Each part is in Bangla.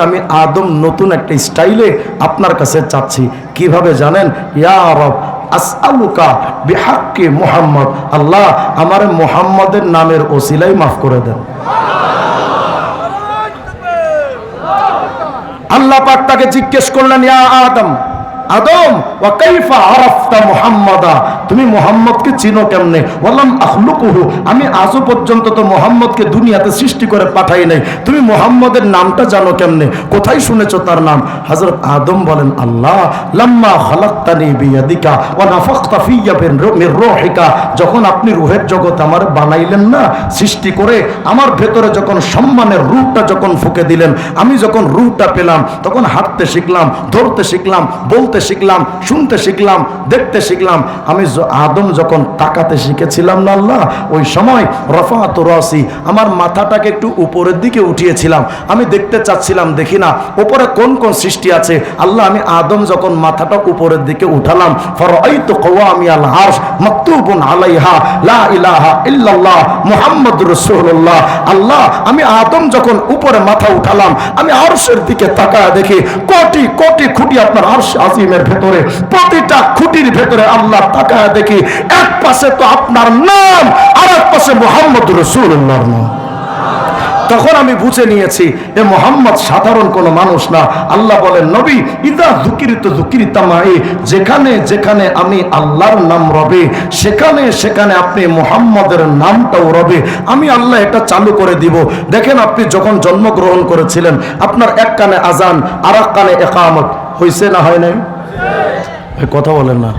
আমি আদম নতুন একটা স্টাইলে আপনার কাছে চাচ্ছি। কীভাবে জানেন? ইয়া আসআলুকা বিহাক্কি মুহাম্মদ। আল্লাহ, আমার মোহাম্মদের নামের ওসিলাই মাফ করে দেন। আল্লাহ পাক তাকে জিজ্ঞেস করলেন, ইয়া আদম আদম, ওয়া কাইফা আরাফতা মুহাম্মাদা? তুমি মুহাম্মদকে চিনো কেমনে? ওয়ালাম আখলুকুহু, আমি আজও পর্যন্ত তো মুহাম্মদকে দুনিয়াতে সৃষ্টি করে পাঠাই নাই। তুমি মুহাম্মদের নামটা জানো কেমনে? কোথায় শুনেছো তার নাম? হযরত আদম বলেন, আল্লাহ, লাম্মা খালাকতানি বিয়াদিকা ওয়া নাফাখতা ফিয়া মির রূহিকা। যখন আপনি রুহের জগৎ আমার বানাইলেন না, সৃষ্টি করে আমার ভেতরে যখন সম্মানের রূপটা যখন ফুকে দিলেন, আমি যখন রূপটা পেলাম, তখন হাঁটতে শিখলাম, ধরতে শিখলাম, বলতে শিখলাম, শুনতে শিখলাম, দেখতে শিখলাম। আমি আদম যখন তাকাতে শিখেছিলাম না আল্লাহ, ওই সময় রফাত রসি আমার মাথাটাকে একটু উপরের দিকে উঠিয়েছিলাম। আমি দেখতে চাচ্ছিলাম, দেখি না উপরে কোন কোন সৃষ্টি আছে? আল্লাহ, আমি আদম যখন মাথাটা উপরের দিকে উঠালাম ফরাইতু কওয়ামি আল আরশ মাকতুবুন আলাইহা, লা ইলাহা ইল্লাল্লাহ মুহাম্মাদুর রাসূলুল্লাহ। আল্লাহ, আমি আদম যখন উপরে মাথা উঠালাম, আমি আরশের দিকে তাকায় দেখি, কোটি কোটি খুঁটি আপনার আরশ আজিমের ভেতরে, প্রতিটা খুঁটির ভেতরে আল্লাহ তাকায় দেখি, এক পাশে তো আপনার নাম আর এক পাশে মুহাম্মদুর রাসূলুল্লাহর নাম। তখন আমি বুঝে নিয়েছি, এ মোহাম্মদ সাধারণ কোনো মানুষ না। আল্লাহ বলেন, নবী, ইদা জুকিরিত জুকিরিতামাই যেখানে যেখানে আমি আল্লাহর নাম রবে, সেখানে সেখানে আপনি মোহাম্মদের নামটাও রবে। আমি আল্লাহ এটা চালু করে দিব। দেখেন আপনি যখন জন্মগ্রহণ করেছিলেন, আপনার এক কানে আজান আর এক কানে একামত হয়েছে না হয় নাই? কথা বলেন না।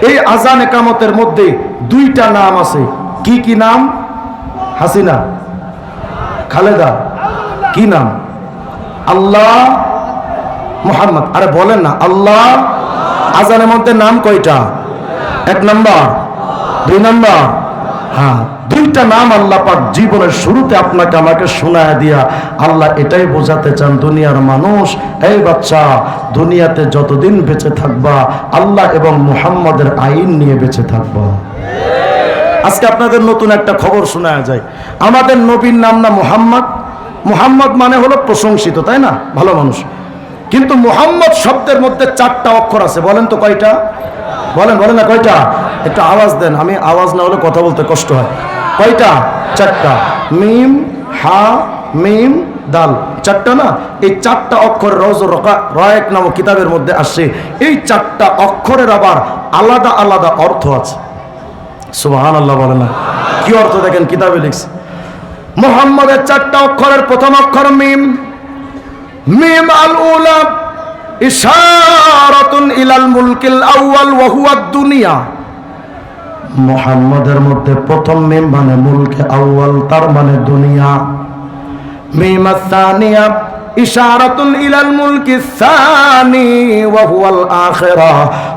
এই আজান একামতের মধ্যে দুইটা নাম আছে। কি কি নাম? হাসিনা। খালেদা। কি নাম? আল্লাহ মোহাম্মদ। আরে বলেন না, আল্লাহ আজানের মধ্যে নাম কয়টা? এক নাম্বার। দুই নাম্বার। হ্যাঁ। দুইটা নাম আল্লাহ পাক জীবনের শুরুতে আপনাকে আমাকে শোনায় দিয়া, আল্লাহ এটাই বোঝাতে চান, দুনিয়ার মানুষ, এই বাচ্চা, দুনিয়াতে যতদিন বেঁচে থাকবা, আল্লাহ এবং মুহাম্মদের আইন নিয়ে বেঁচে থাকবা। আজকে আপনাদের নতুন একটা খবর শোনা যায়। আমাদের নবীর নাম না মুহাম্মদ। মুহাম্মদ মানে হলো প্রশংসিত, তাই না? ভালো মানুষ। কিন্তু মুহাম্মদ শব্দের মধ্যে চারটা অক্ষর আছে, বলেন তো কয়টা? বলেন বলেন না কয়টা? একটু আওয়াজ দেন, আমি আওয়াজ না হলে কথা বলতে কষ্ট হয়। কয়টা? চারটা। মিম, হা, মিম, দাল। চারটা না? এই চারটা অক্ষর রজ রয়েক নামক কিতাবের মধ্যে আসছে। এই চারটা অক্ষরের আবার আলাদা আলাদা অর্থ আছে। সুবহান আল্লাহ বলে না। কি অর্থ দেখেন কিতাবে লিখছে? মোহাম্মদের চারটা অক্ষরের প্রথম অক্ষর মিম। মিম আল উলা ইশারাতুন ইলাল মুলকিল আউয়াল ওয়া হুয়া দুনিয়া। মোহাম্মদের মধ্যে প্রথম মিম মানে মুলকে আউ্বাল তার মানে দুনিয়া। মিম আসানিয়া ইশারাতুন ইলাল মুলকি সানি ওয়া হুয়াল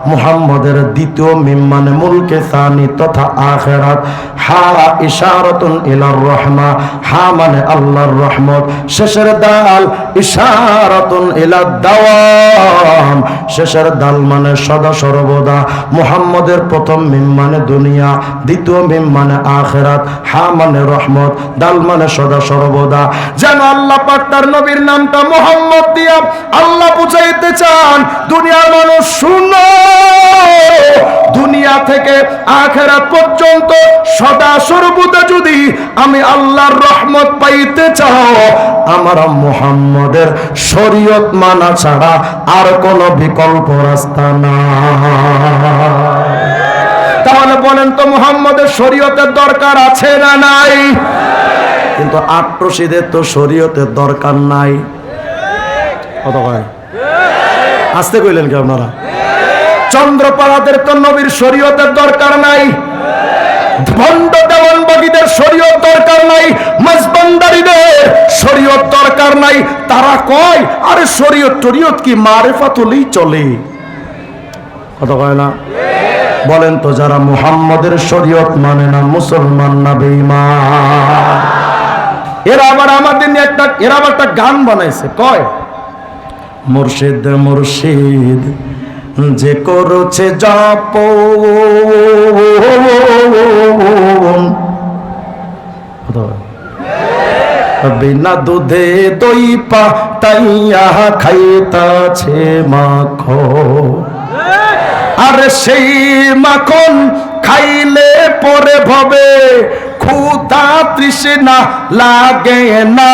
মুহাম্মাদের দ্বিতীয় মিম মানে মুলকে সানি তথা আখিরাত। হা ইশারাতুন ইলার রহমা। হা মানে আল্লাহর রহমত। শেষের দাল ইশারাতুন ইলাদ দাওয়াম। শেষের দাল মানে সদা সর্বদা। মুহাম্মাদের প্রথম মিম মানে দুনিয়া, দ্বিতীয় মিম মানে আখিরাত। হা মানে রহমত। দাল মানে সদা সর্বদা। যেন আল্লাহ পাক তার নবীর নামটা মোহাম্মদ দিয়া আল্লাহ বুঝাইতে চান, দুনিয়ার মানুষ শুনো। দুনিয়া থেকে আখেরাত পর্যন্ত সদা সর্বদা যদি আমি আল্লাহর রহমত পাইতে চাও, আমার মোহাম্মদের শরীয়ত মানা ছাড়া আর কোনো বিকল্প রাস্তা না তাহলে বলেন তো মোহাম্মদের শরীয়তের দরকার আছে না নাই? কিন্তু আট্রসিদের তো শরীয়তের দরকার নাই। আসতে কইলেন কি আপনারা? চন্দ্রপাড়াদের তো নবীর শরীয়তের দরকার নাই। ভণ্ড দেওয়ানবাগীদের শরীয়ত দরকার নাই। মজবান্দারিদের শরীয়ত দরকার নাই। তারা কয়, আরে শরীয়ত টরিয়ত কি মারেফাত হলেই চলে? কথা কয় না? বলেন তো, যারা মুহাম্মদের শরীয়ত মানে না মুসলমান না বেঈমান? এরা আবার আমাদের নিয়ে একটা এরা আবার একটা গান বানাইছে। কয়? মুর্শিদ মুর্শিদ, যে করছে জপ। বিনা দুধে দই পা তাইয়া খাইতাছে মাখো আর সেই মাখন খাইলে পরে ভবে তৃষ্ণা লাগে না।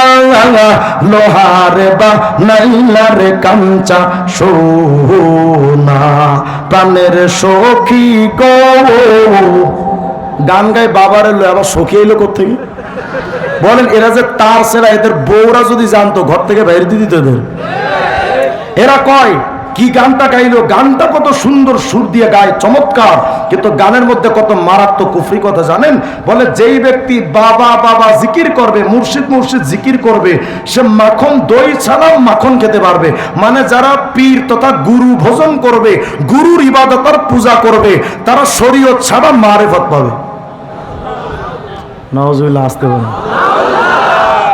লোহার বা নাইলার কাঞ্চা সোনা। প্রাণের সখী গো। গান গায় বাবার এলো আবার সখী এলো কোথেকে বলেন, এরা যে তার সেরা, এদের বউরা যদি জানতো, ঘর থেকে বাইরে দিয়ে দিত এদের। এরা কয়? কি গানটা গাইলো? গানটা কত সুন্দর সুর দিয়ে গায় চমৎকার। কিন্তু গানের মধ্যে কত মারাত্মক কুফরি কথা জানেন? বলে যেই ব্যক্তি বাবা বাবা জিকির করবে মুর্শিদ মুর্শিদ জিকির করবে সে মাখন দই ছাড়া মাখন খেতে পারবে। মানে যারা পীর তথা গুরু ভোজন করবে গুরুর ইবাদতার পূজা করবে তারা শরীয়ত ছাড়া মারেফত পাবে। আসতে বলেন।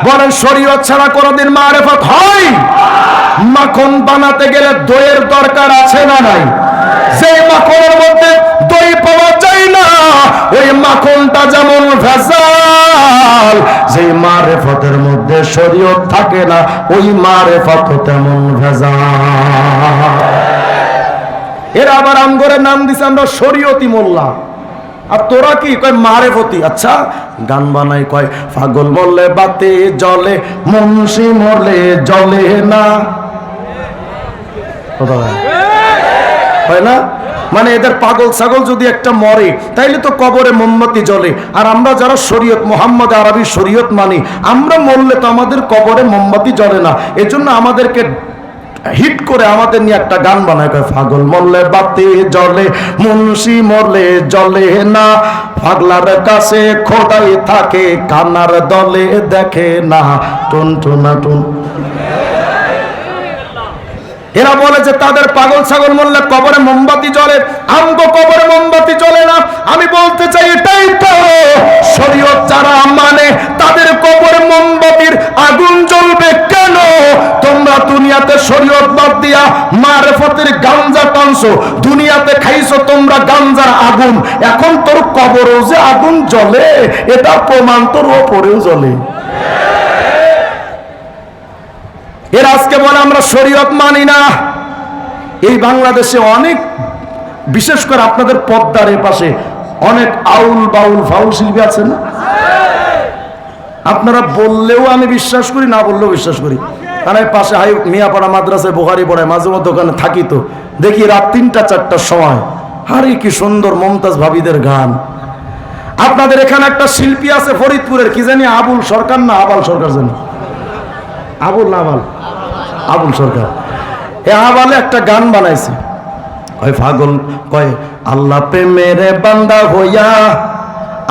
বলেন শরীয়ত ছাড়া কোনোদিন মারেফত হয়? মাখন বানাতে গেলে দইয়ের দরকার আছে না নাই? যে মাখনের মধ্যে দই পাওয়া যায় না, ওই মাখনটা যেমন ভেজাল যে মারেফতের মধ্যে শরীয়ত থাকে না, ওই মারেফত তেমন ভেজাল। এরা আবার আমগরের নাম দিছে, আমরা শরীয়তি মোল্লা। আর তোরা কি? কয় মারে ফতি আচ্ছা গান বানাই, কয়, পাগল বললে বাতে জলে মুন্সি মরলে জলে না। কথা হয়? না? মানে এদের পাগল ছাগল যদি একটা মরে, তাইলে তো কবরে মোমবাতি জ্বলে। আর আমরা যারা শরীয়ত, মোহাম্মদ আরবি শরীয়ত মানি, আমরা মরলে তো আমাদের কবরে মোমবাতি জ্বলে না। এজন্য আমাদেরকে হিট করে আমাদের নিয়ে একটা গান বানায়, কয়, পাগল মরলে বাতি জ্বলে, মুন্সি মরলে জ্বলে না। পাগলার কাছে খোদাই থাকে, কানার দলে দেখে না। টুন টুনা টুন এরা বলে যে তাদের পাগল ছাগল মরলে কবরে মোমবাতি জ্বলে। আমগো কবরে মোমবাতি জ্বলে না। আমি বলতে চাই এটাই তো শরীয়ত যারা মানে তাদের কবরে মোমবাতির আগুন জ্বলবে কেন? তোমরা দুনিয়াতে শরীয়ত বাদ দিয়া মারেফতের গাঞ্জা টানছো, দুনিয়াতে খাইছো তোমরা গাঞ্জার আগুন। এখন তোর কবরও যে আগুন জ্বলে এটা প্রমাণ তোর ওপরেও জ্বলে। এর আজকে বলে আমরা শরীয়ত মানি না। এই বাংলাদেশে অনেক, বিশেষ করে আপনাদের পদ্মার এ পাশে অনেক আউল বাউল ফাউল শিল্পী আছেন না? আপনারা বললেও আমি বিশ্বাস করি, না বললেও বিশ্বাস করি। কারণ এই পাশে হাই মিয়াপাড়া মাদ্রাসায় বোহারি পড়ায় মাঝে ওখানে থাকি তো। দেখি রাত তিনটা, চারটার সময়। আরে কি সুন্দর মমতাজ ভাবিদের গান। আপনাদের এখানে একটা শিল্পী আছে ফরিদপুরের, কি জানি আবুল সরকার না আবাল সরকার জানি? আবুল আবাল। আবুল সরকার। এ আবালে একটা গান বানাইছে। কয় পাগল কয়, আল্লাহ প্রেমের বান্দা হইয়া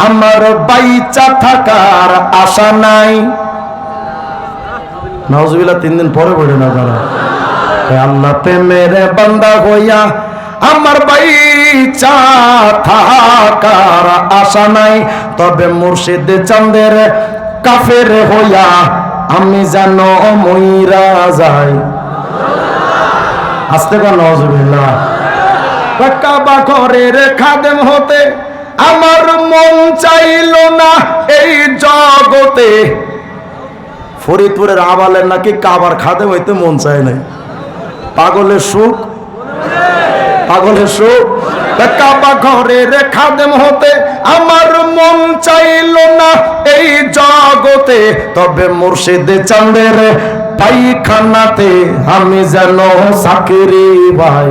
আমার বাইচা থাকার আশা নাই। নজবিল্লা তিন দিন পরে পড়ে না তারা আল্লাহ প্রেমের বান্দা হইয়া আমার বাইচা থাকার আশা নাই। তবে মুর্শিদ চাঁদের কাফের হইয়া আমি জানো মইরা যাই। আসতে পার নজরুল্লাহ কাবা ঘরের খাদেম হতে আমার মন চাইল না এই জগতে। ফরিদপুরের আবালের নাকি কাবার খাদেম হইতে মন চায় নাই। পাগলের সুখ পাগলের সুখ কাবা ঘরের খাদেম হতে আমার মন চাইল না এই জগতে। তবে পাইখানাতে আমি যেন সাকিরি ভাই।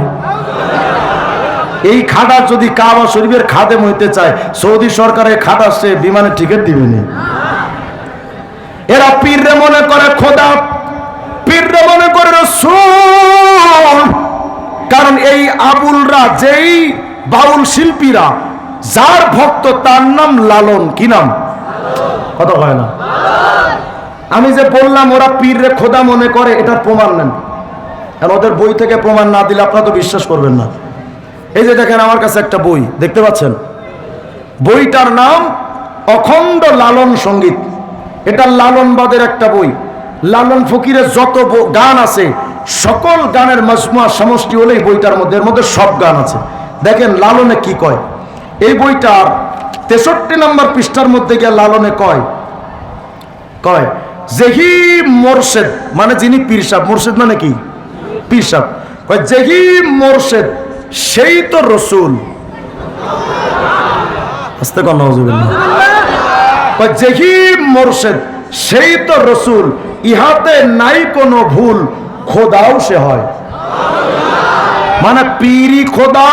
এই খাটা যদি কাবা শরীফের খাদেম হইতে চায়, সৌদি সরকারের খাটা সে বিমানে টিকিট দিবেনি এরা পীররে মনে আবুলরা যেই বাউল শিল্পীরা, যার ভক্ত তার নাম লালন, কি নাম? কথা হয় না। আমি যে বললাম, ওরা পীররে খোদা মনে করে, এটার প্রমাণ নেন। আর ওদের বই থেকে প্রমাণ না দিলে আপনারা তো বিশ্বাস করবেন না। এই যে দেখেন, আমার কাছে একটা বই, দেখতে পাচ্ছেন? বইটার নাম অখণ্ড লালন সংগীত। এটা লালনবাদের একটা বই। লালন ফকিরের যত গান আছে সকল গানের মজমুয়া সমষ্টি হলেই বইটার মধ্যে, এর মধ্যে সব গান আছে। দেখেন লালনে কি কয়? এই বইটার তেষট্টি নম্বর পৃষ্ঠার মধ্যে গিয়ে লালনে কয়? কয় যেহি মোরশেদ মানে যিনি পীর মোরশেদ মানে কি? পীর সাহেব। কয় যেহি মোরশেদ, সেই তো রসুল। আস্তে কয় যেহি মোরশেদ, সেই তো রসুল, ইহাতে নাই কোনো ভুল। খোদাও সে হয়। মানে পীরি খোদা,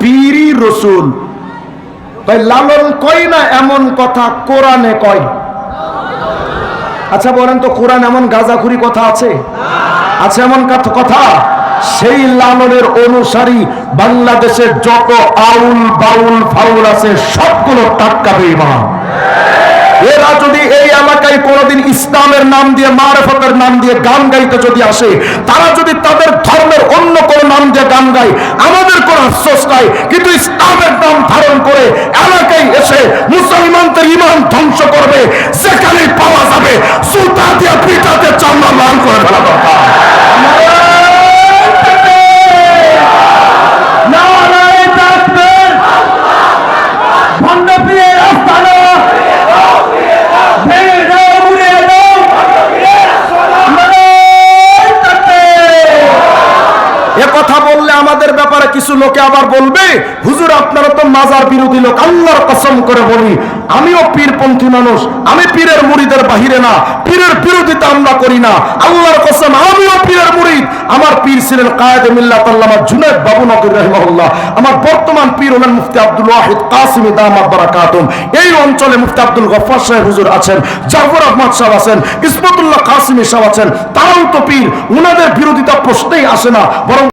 পীরি রসুল। তাই লালন কয় না এমন কথা কোরআনে কয়। আচ্ছা বলেন তো, কোরআন এমন গাজাখুরি কথা আছে? আছে এমন কথা? সেই লালনের অনুসারী বাংলাদেশের যত আউল বাউল ফাউল আছে, সবগুলো টাটকা বেঈমান। এরা যদি এই এলাকায় ইসলামের নাম দিয়ে, মারফতের নাম দিয়ে গান গাইতে যদি আসে, তারা যদি তাদের ধর্মের অন্য কোনো নাম দিয়ে গান গায়, আমাদের কোনো আফসোস নাই। কিন্তু ইসলামের নাম ধারণ করে এলাকায় এসে মুসলমানদের ইমান ধ্বংস করবে সেখানেই পাওয়া যাবে সুতা দিয়ে পিঠাতে চামড়া লাল করে ফেলা দরকার। লোকে আবার বলবে, হুজুর, আপনারা তো মাজার বিরোধী লোক, আল্লাহর কসম করে বলি, আমিও পীরপন্থী মানুষ, আমি পীরের মুরিদের বাহিরে না, পীরের বিরোধিতা আমরা করি না, আল্লাহর কসম, আমিও পীরের মুরিদ আমার পীর ছিলেন কায়েদে মিল্লাত আল্লামা জুনায়েদ বাবু নকির রহিমাহুল্লাহ। আমার বর্তমান পীর হলেন মুফতি আব্দুল ওয়াহিদ কাসিমি দামাত বারাকাতুম। এই অঞ্চলে মুফতি আব্দুল গফফার সাহেব হুজুর আছেন, জাফর আহমদ সাহেব আছেন ইসমতুল্লাহ কাসিমি সাহেব আছেন। তারাও তো পীর, উনাদের বিরোধিতা প্রশ্নেই আসে না, বরং